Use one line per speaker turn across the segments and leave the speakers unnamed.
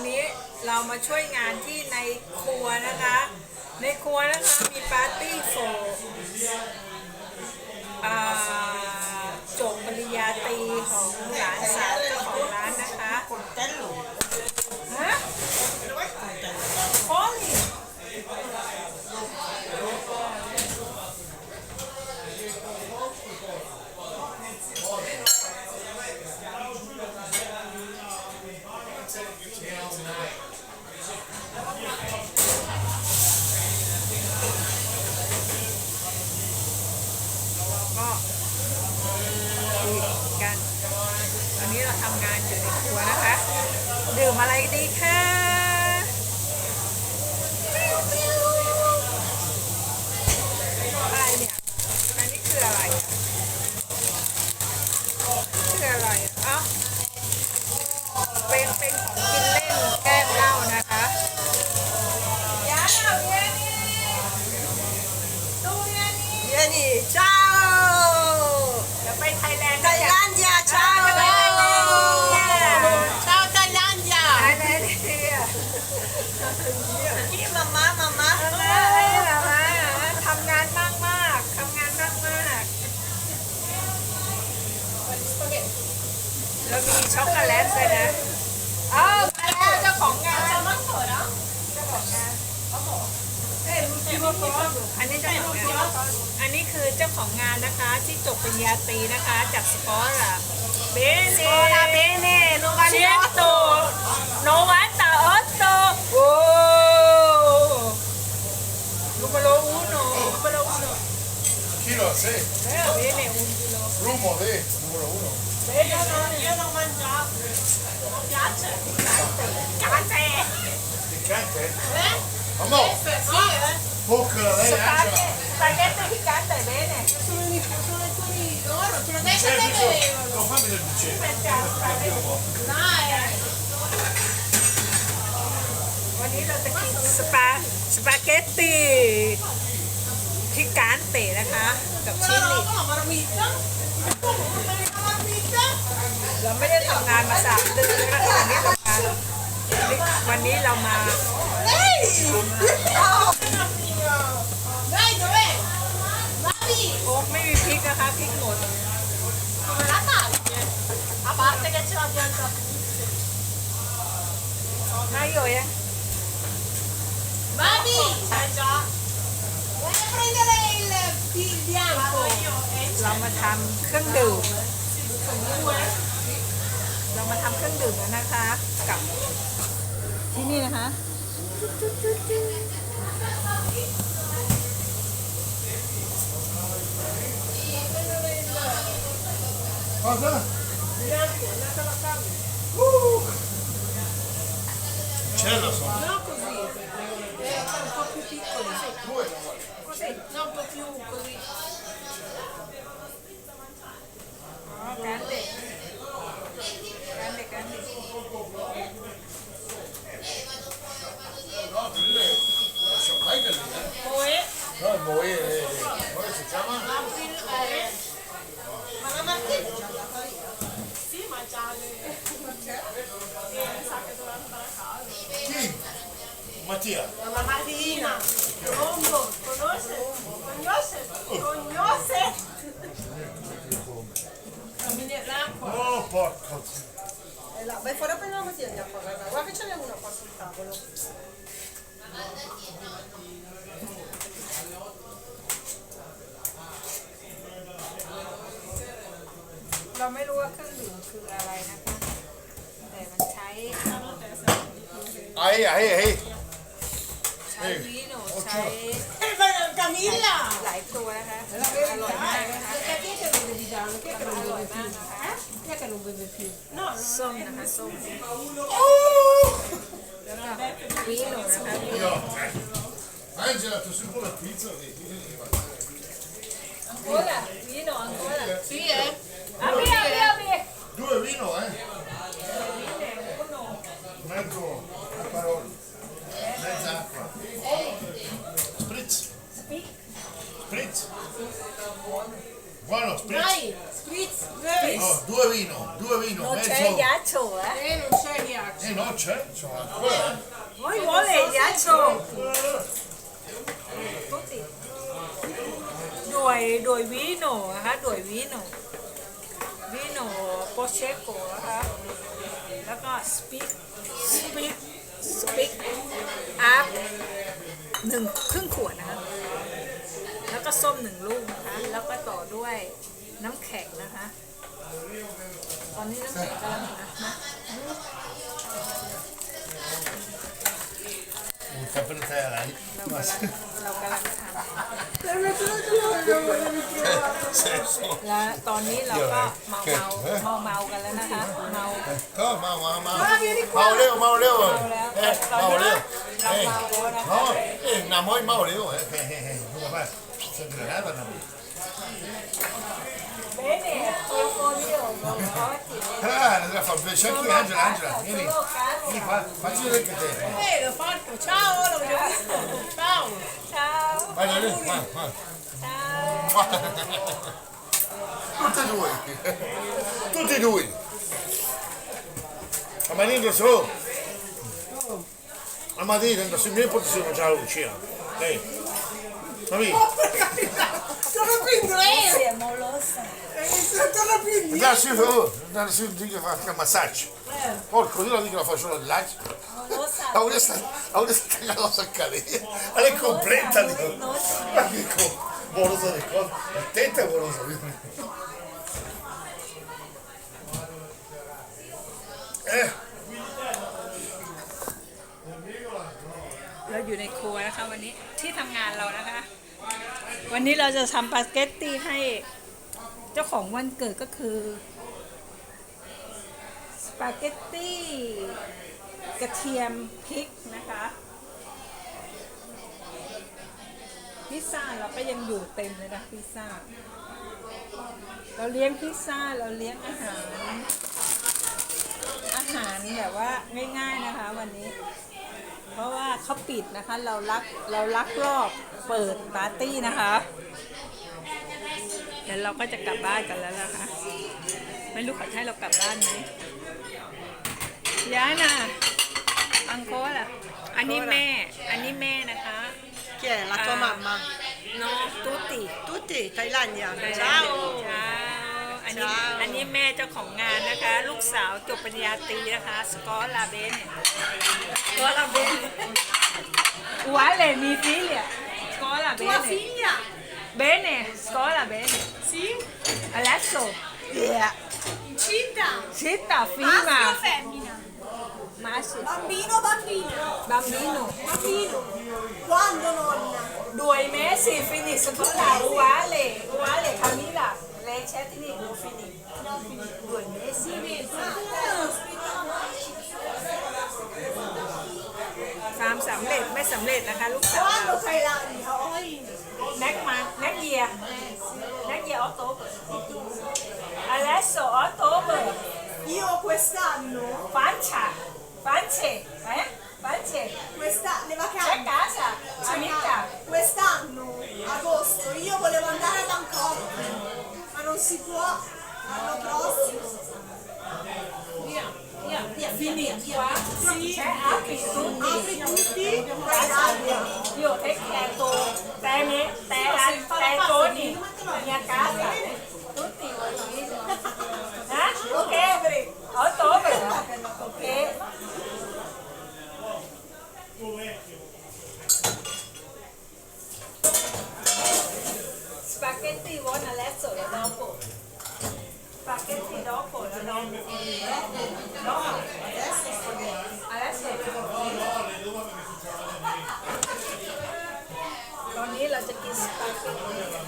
วันนี้เรามาช่วยงานที่ในครัวนะคะ ในครัวนะคะมีปาร์ตี้โฟร์จบปริญญาตรีของหลานสาวเจ้าของร้านนะคะ
Coltello.
ฮะ
Dove è il coltello?
โอ้ยก็คุยกันตอนนี้เราทำงานอยู่ในครัวนะคะ ดื่มอะไรดีคะอะไรเนี่ย อันนี้คืออะไรอะคืออะไรอะเอ้าเป็นเป็นของกินเล่นแก้เหล้านะคะยาเยนี่ดูยานี่
Vieni, ciao!
ช็อกโกแลตด้วยนะอ้าวมาแล้วเจ้าของงานเจ้าของงานอันนี้เจ้าของงานอันนี้คือเจ้าของงานนะคะที่จบปริญญาตรีนะคะจากสกอร์อะเบเน่
Hola, bene, non
เชียโตโนวันตาออสโตโอ้ลูกโลอูโนลูกโลอูโน
Chilo a 6,
เฮ้ยเบเน่อุนกิโล
Rumo de numero 1.
เบเน่เยอะน้องมันจ้าจาเจกา รเจ
Piccante? Mamma, bocca la
ส
lei
ปาเก
Angela.
สปาเกตตี้ที่การเตะเบเน่
Servito, no, fammi del bucetto.
เป็นจานสปาเกตตี้วันนี้เราจะกินสปาสปาเกตตี้ที่การเตะนะคะ กับชิลลี่ เราไม่ได้ทำงานมาสามเดือนแล้วนะคะวันนี้เรามาวันนี้เรามา
Dai, dov'è? Mami!
โอ๊กไม่มีพริกนะคะพริกหมด
Come la fai? A parte che ce l'abbiamo già.
นายโยยัง
Mami! Sai già.
เรามาทำเครื่องดื่ม เรามาทำเครื่องดื่มกันนะคะ กับที่นี่นะคะ
Cosa? Uh. C'è la sono.
No, così. Eh, un po' più piccoli.
Due.
Così. No,
Oh, porco.
Eh, là, Vai fuori a prendere una bottiglia di acqua, guarda. Guarda che ce n'è una qua sul tavolo..
เราไม่รู้ว่าเครื่องดื่มคืออะไรนะคะ แต่มันใช้
Ai, ai, ai.
ใช้วีโนใช้
Camilla!
หลายตัวนะคะ อร่อยมากนะคะ
Perché chi è che non vedi già? Chi è che
อ
non
ร่อย
vede
มาก
più?
นะคะ
Chi è che non vede più? No,
ส้มนะคะส้มแล้วก็วีโนนะคะวีโน
Io. Angela, tu sei con la pizza? Sì, sì, sì, va.
อังโกลาวีโนอังโกลา
Sì, eh?
อะพี่อะพี่อะพี่
Due vino, eh? Mezzo parole. Mezza acqua. Spritz. Spritz. Buono, spritz.
Dai, spritz, dai.
No, due vino, due vino,
โน
mezzo.
ใช้ยาโฉะ
Eh, non c'è ghiaccio.
E no, c'è, c'ho ancora.
Voi vuole il ghiaccio? Tutti. Đuổi, đuổi vino นะคะ đuổi vino vino prosecco นะคะแล้วก็ speak speak speak up หนึ่งครึ่งขวดนะคะแล้วก็ส้มหนึ่งลูกนะคะ แล้วก็ต่อด้วย น้ำแข็งนะคะ ตอนนี้น้ำแข็งกำลังนะนะ
Un capo di terra.
เรากำลังเรากำลังทำและตอนนี้เราก็เมาเมาเมาเมากันแล้วนะคะ เมา
Oh, ma, ma, ma. Mauleo, Mauleo. Eh,
ตอนนี้
Mauleo.
เรา
Eh,
เมาแล้วนะคะ
no, eh, una moi Mauleo. Eh, eh, eh, eh, come fai? Sempre la lava, no?
เบเน่โอโฟลิโอโมโอติ
Ah, la fa c'è anche Angela, Angela. Vieni, vieni qua, facci vedere che te.
Eh, l'ho fatto. Ciao, l'ho già visto. Ciao.
เช้า
Vai, vai, vai, vai.
เช้า
Tutti e due. Tutti e due. Ma ma niente solo. Ma ma dite, se mi potessimo già la luce. Ehi. Ma mi.
Torna più inglese!
เสียโมโลส
Torna più inglese!
Andare su, andare su, dico che fa il massaggio. Porco, io la dico la faccio la lancia.
โมโลส
La volessi la stare la cosa a cadere. Ma è completa, dico. Ma che co- Buonosa di cosa. Attenta e buonosa. Eh.
เราอยู่ในครัวนะคะวันนี้ที่ทำงานเรานะคะ วันนี้เราจะทำปาสเกตตี้ให้เจ้าของวันเกิดก็คือสปาเกตตี้กระเทียมพริกนะคะพิซซ่าเราก็ยังอยู่เต็มเลยนะพิซซ่า เราเลี้ยงพิซซ่าเราเลี้ยงอาหาร อาหารแบบว่าง่ายๆนะคะวันนี้ เพราะว่าเขาปิดนะคะ เราลักเราลักรอบเปิดปาร์ตี้นะคะ ดี๋ยวเราก็จะกลับบ้านกันแล้วนะคะไม่รู้เขาจะให้เรากลับบ้านไหมยาน่ะอังโกล่ะ อันนี้แม่ อันนี้แม่นะคะ
Chi è? La tua
Ah.
mamma?
น้องตุติ
Tutti? Thailandia?
เช้า
Ciao!
เช้าอันนี้
เช้า
อันนี้แม่เจ้าของงานนะคะ ลูกสาวจบปริญญาตรีนะคะ สกอตลาเบนสกอตลาเบนอุวาเลมีฟิเลียสกอตลาเบ
Tua
น
figlia?
Bene, scuola bene.
Sì.
Adesso, yeah.
Incinta.
zitta,
Maschio o
firma.
femmina?
Maschio,
Bambino o bambina?
bambino.
Bambino. Quando nonna?
Due mesi, fini scuola, uguale, uguale, Camilla. Lei c'è di lì, non finì. Due mesi.
Due mesi.
ความสำเร็จไม่สำเร็จนะคะลูกสาว
Quando Thailandia? Poi.
แน็กมาแน็กเยียแน็กเยียออโต้เบอร์ adesso ottobre
Io quest'anno,
pancia pance eh pance
questa, le
c'è
vacanze.
casa Anita
Quest'anno, agosto, io volevo andare a Bangkok, ma non si può. L'anno prossimo. Via, via, via, via, via, via.
qua c'è apri tutti
Apri tutti, Thailandia.
io e tu te ne te te Tony mia casa tutti eh ok ottobre ok spaghetti buon adesso e dopo spaghetti dopo la dopo dopo adesso ตอนนี้เราจะกินสปาเกตตี้นะคะ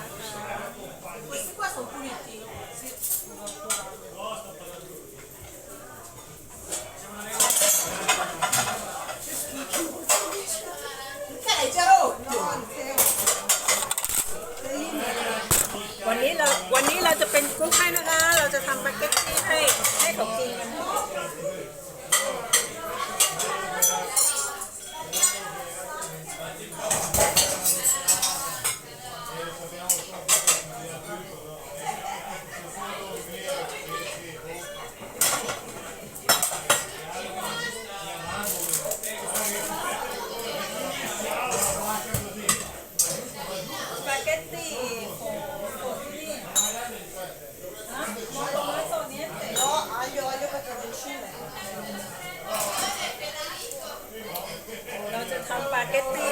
Questi qua sono puliti. Che hai già rotto?
วันนี้เราวันนี้เราจะเป็นกุ๊กให้นะคะ เราจะทำสปาเกตตี้ให้ให้เขากินกัน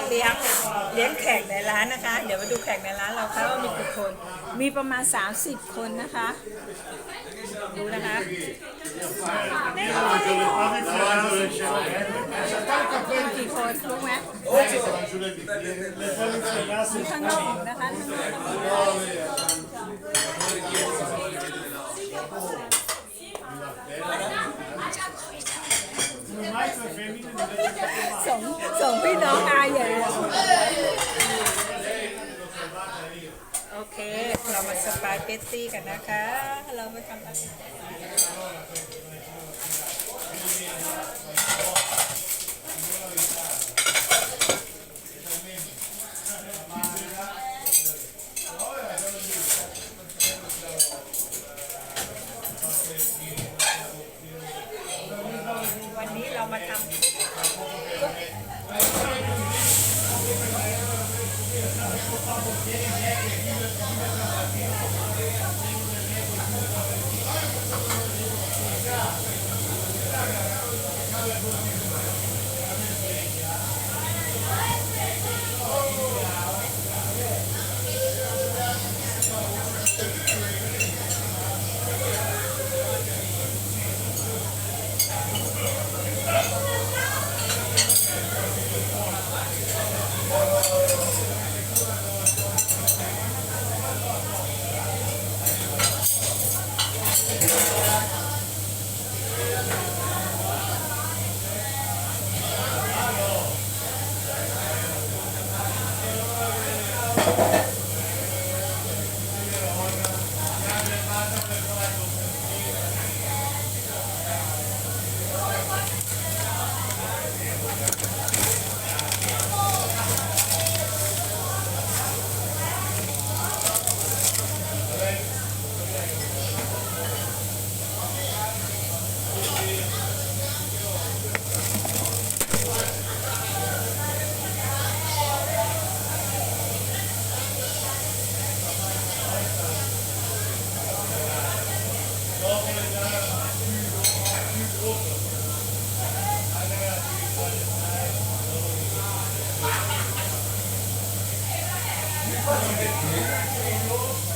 เลี้ยงเลี้ยงแขกในร้านนะคะ เดี๋ ยวมาดูแขกในร้านเราค่ะว่ามีกี่คน มีประมาณ 30 คนนะคะ ดูนะคะ กี่คนรู้ไหมมีข้างนอกอีกนะคะข้างนอกสองสองพี่น้องอายใหญ่เลยโอเค เรา มาสปตตี้กันนะคะ เราไปทำอะไรวันนี้เรามาทำ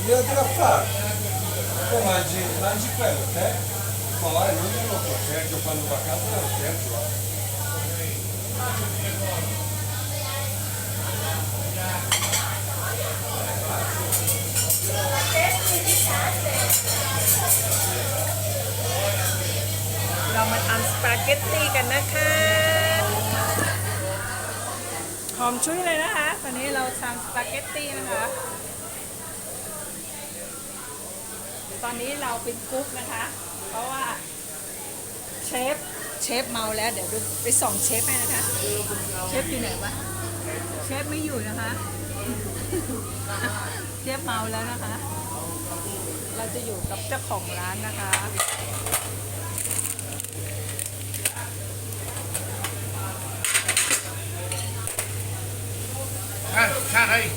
Niente da fare. Tu mangi, mangi quello, te? Ma non lo so, Sergio quando va a casa non Sergio. eh.
เรามาทำสปาเกตตี้กันนะคะหอมชุยเลยนะคะ ตอนนี้เราทำสปาเกตตี้นะคะ ตอนนี้เราเป็นกุ๊กนะคะ เพราะว่าเชฟเชฟเมาแล้วเดี๋ยวดูไปส่องเชฟให้นะคะ เชฟอยู่ไหนวะเชฟไม่อยู่นะคะ เชฟเมาแล้วนะคะ เราจะอยู่กับเจ้าของร้านนะคะ
Ah, c'ha lei, c'ha là.
ช้าช้าช้าช้า
Mettete su lì,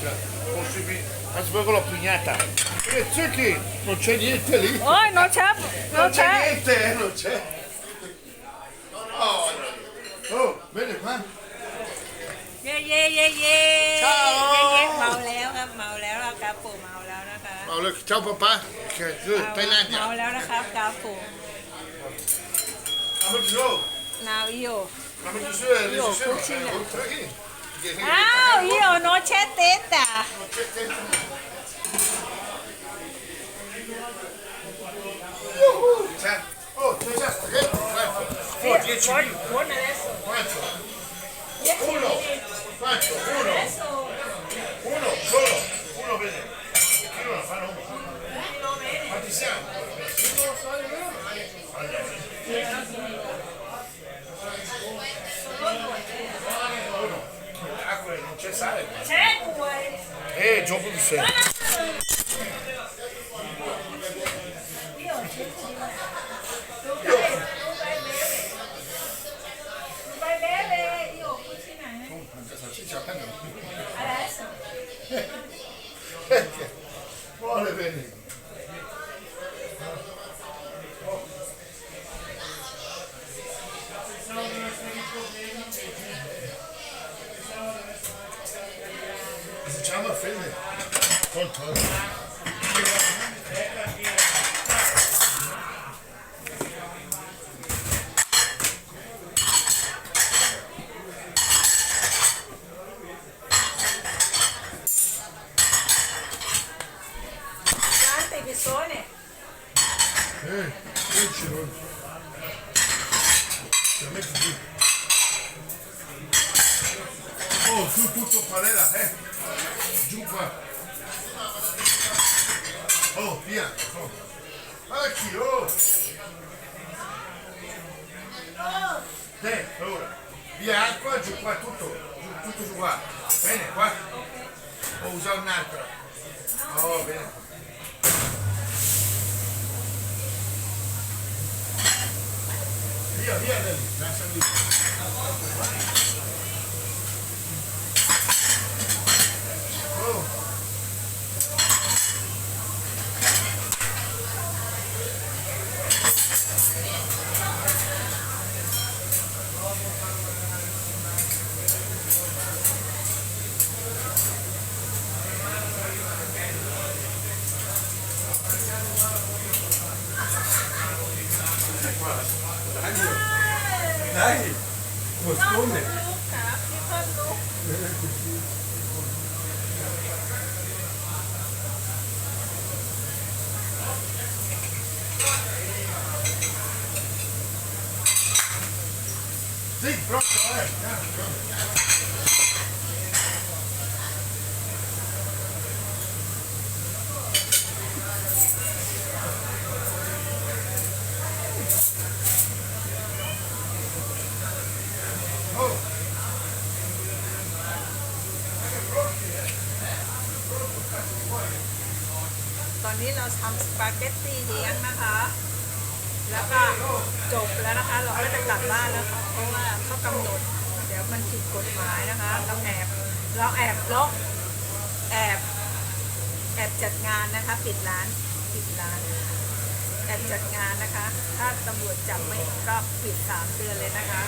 cioè, forse mi... Aspetta con la pugnata. E c'è che non c'è niente lì.
โอ้ยโนเชฟโน
Non
เช
c'è
ฟ
niente, eh, non c'è. Oh, oh, bene qua.
เย่เย่เย่เย่
Ciao
เย่เย่เมาแล้วครับเมาแล้วครับปู่เมาแล้วนะคะ
Allora, ciao papà. Che tu,
เมา
Thailandia.
แล้วนะครับกาปู่
Come ci sono?
นาวอีโอ
Come ci sono?
Io,
Ci sono?
cucina.
Eh, oltre lì. Che- che-
อ้าวอีโอโนเชฟเตตา
Non c'è tempo. C'è- Oh, c'è già spaghetti. Ecco. Oh, 10 minuti.
วนอะไรส
Quanto?
เย็ด
Uno. Quanto? Uno. Uno, solo. Uno bene. Io la fanno uno. Quanti siamo? Acqua non c'è sale.
เช็ดป่ว persone.
Eh, io ce l'ho. Giù. Oh, su tutto padella, eh. Giù qua. Oh, via. Oh. Qui, oh. Te, ora. Via acqua, giù qua, tutto. Giù, tutto su qua. Bene, qua. O usa un'altra. Oh, bene. Here, here, then. Next time ได้
หัว
ส้มเนี่
ยลูกค่ะ
พี่เพิ่มลูก
สิบร
อบเลย นี้เราทำสปาเกตตี้เลี้ยงนะคะ แล้วก็จบแล้วนะคะ เราก็จะกลับบ้านแล้วค่ะเพราะว่าเขากำหนด เดี๋ยวมันผิดกฎหมายนะคะ เราแอบเราแอบล็อกแอบแอบจัดงานนะคะ ปิดร้านปิดร้านแอบจัดงานนะคะ ถ้าตำรวจจับไม่ก็ปิดสามเดือนเลยนะคะ